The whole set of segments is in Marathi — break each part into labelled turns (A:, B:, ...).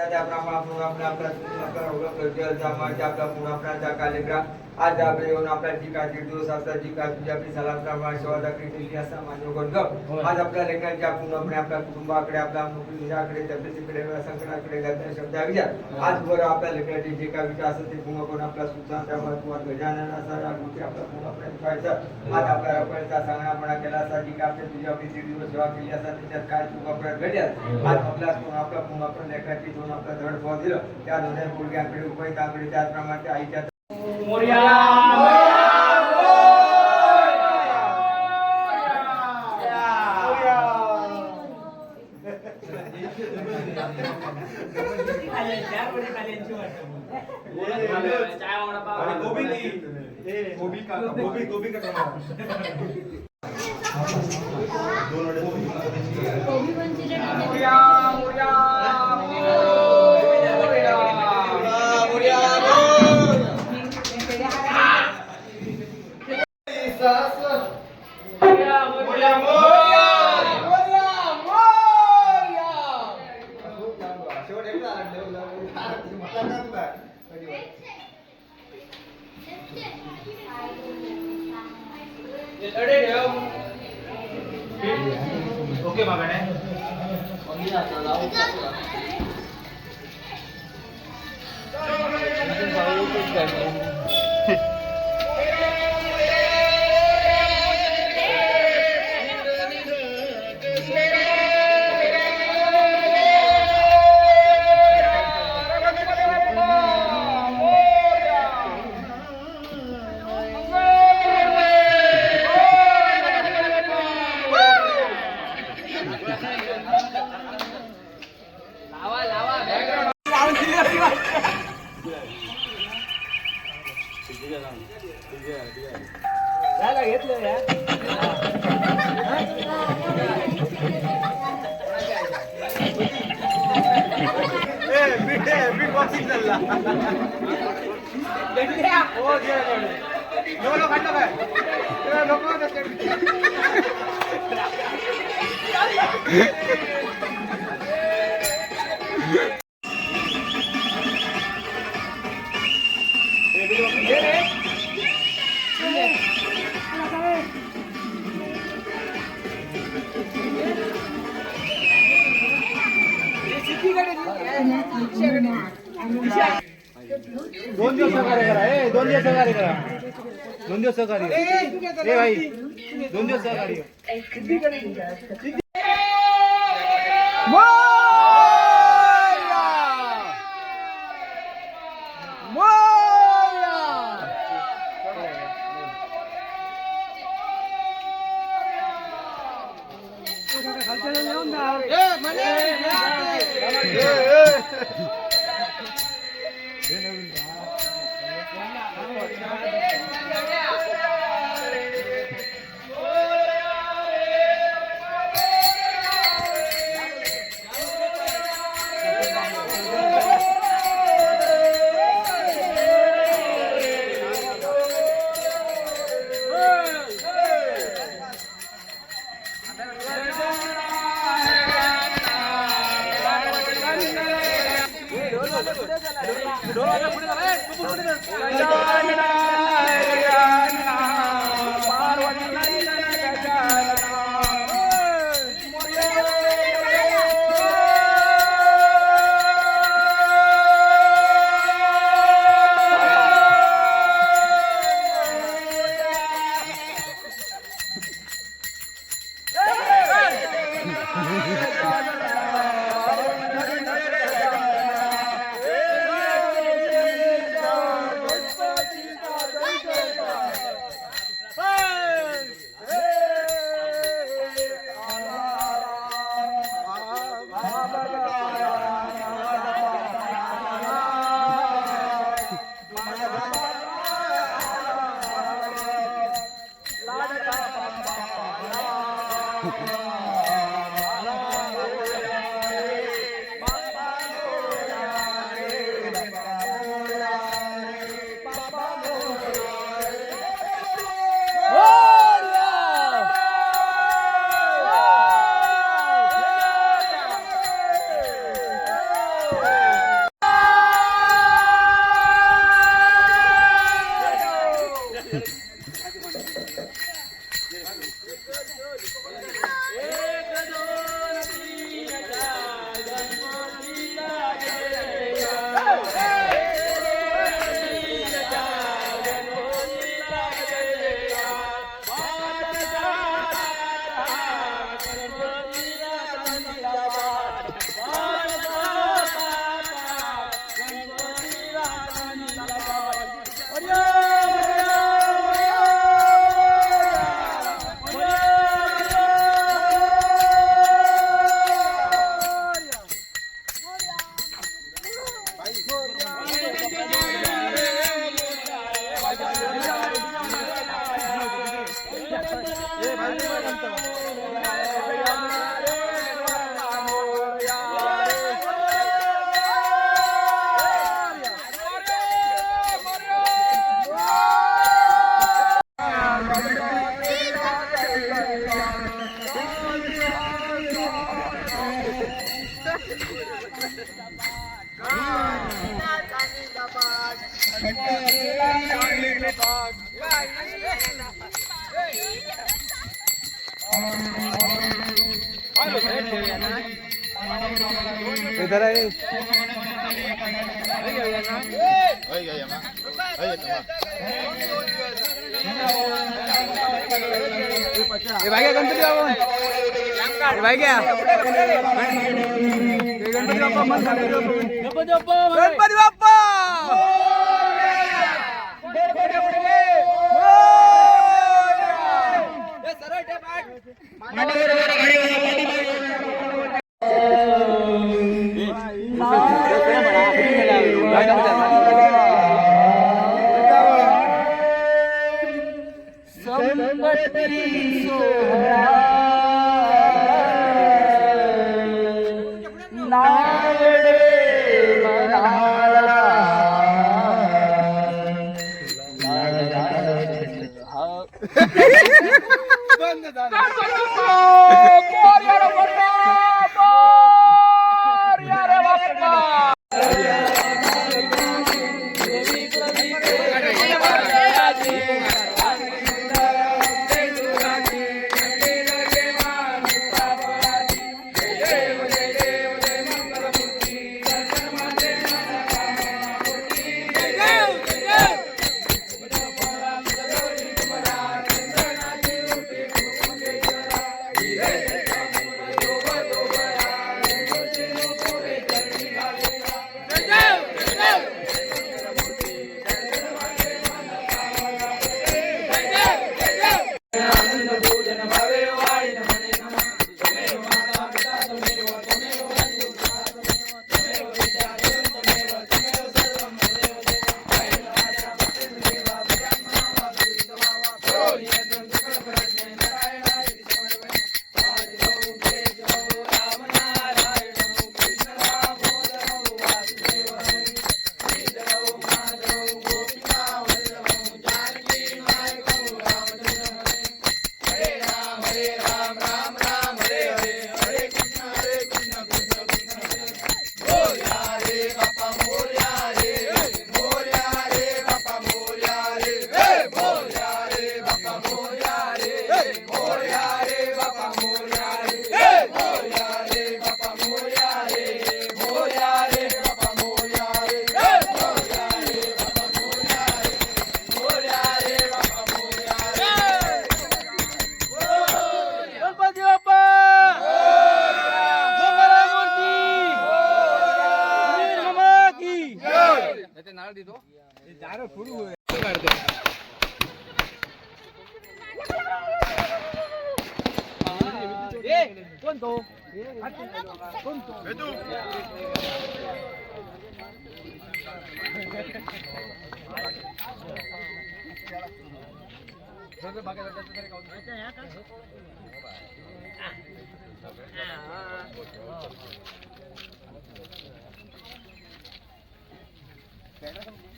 A: त्याप्रमाणे आपण आपला आपला आपला जमाच्या आपला आपला कालेग्रा आज आपण येऊन आपला जी काय दिवस असतात जी काय तुझी आपली सलाम प्रमाणे सेवा दाखली केली असता माझ्या गणग आज आपल्या आपल्या कुटुंबाकडे आपल्या मुलीकडे तब्येतीकडे संकटाकडे शब्द विचार. आज बरं आपल्या लेखनाचे जे काय विचार असतात ते पुन्हा पण आपला सुद्धा त्यामुळे तुम्हाला गजानन असा रागवती आपला आपल्या आज सांगणापणा केला असता जी काय आपल्या आपली दीड दिवस सेवा केली असता त्याच्यात काय चूक घडल्यात आज आपल्या आपला पुन्हा आपण लेखनाची म्हणून आपला दृढ भाव दिलं त्या दोन्ही मुलग्यांकडे उपहितांकडे त्याचप्रमाणे त्या आईच्या
B: ఓకే మా
C: madam Thank you. Yeah, yeah, yeah. नोंदियो सगारे करा ए नोंदियो सगारे करा नोंदियो सगारे ए ए भाई नोंदियो सगारे मोया मोया खालचा लेऊन ना ए मने ए ए ಇದಾರ ಇವಾಗೆ ಗಣಪತಿ ಬಾಬು ಇವಾಗೆ ಗಣಪತಿ ಬಾಪ ಗಣಪತಿ ಬಾಪ ಗಣಪತಿ ಬಾಪ ಸರೋಟೆ ಮಾಡಿ ಬಂದದ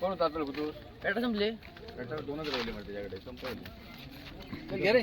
C: कोण होता आपल्याला तू पेटा संपले. पेटा दोनच राहिले म्हणजे त्याच्याकडे संपवले घे रे.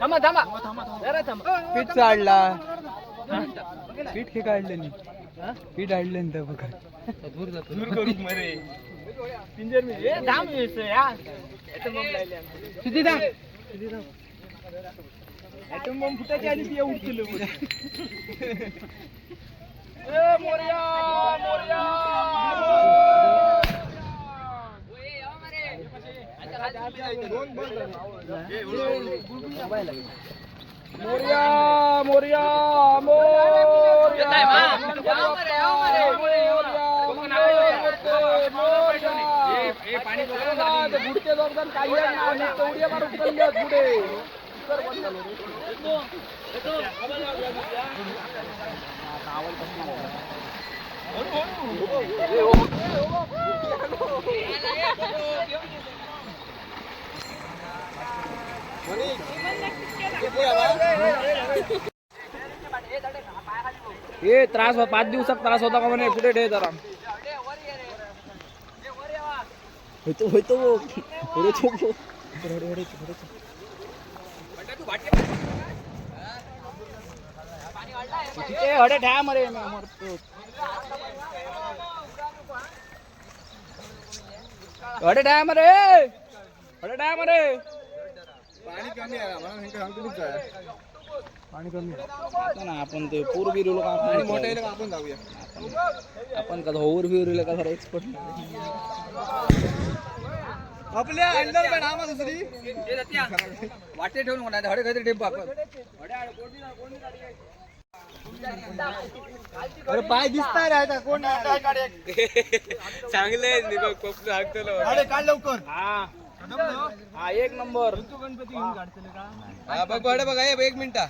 C: थांबा थांबा जरा थांबा पीठ काढला पीठ हे काढलं नाही? पीठ काढलं तर बघा. दूर जातो. दूर करू मरे. पिंजर मी ए थांब यार સુધીદા સુધીદા એટમ બોમ્બ ફૂટે છે આની બે ઉઠી મોરિયા મોરિયા. ઓએ गुडचे जोगदान काही उड्या मारून चालले पुढे हे त्रास होता पाच दिवसात त्रास होता का म्हणे कुठे ठे जरा होतो होतो होतो हडे ठ्या मरे हडे ठ्या मरे. हडे ठ्या मरे. पाणी कमी आता ना आपण ते पूर्वी लोक आपण मोठे आपण जाऊया. आपण का होवर बिवर का जरा एक्सपर्ट आपल्या अंडर का नामा दुसरी. वाटे ठेवून म्हणा हडे काहीतरी टेम्पो आपण. अरे पाय दिसताय रे कोण चांगले. अरे काढ लवकर. हा. हा एक नंबर. गणपती घेऊन का बघ बघ बघ एक मिनिटा.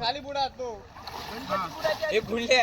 C: खाली बुडा तो एक गुंडे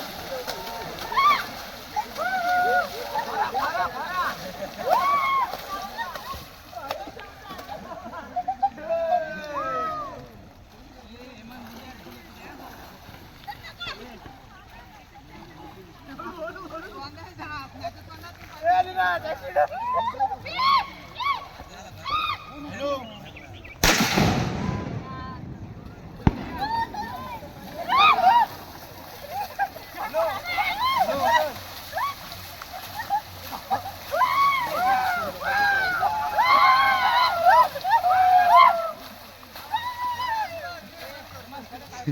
C: 大家试试。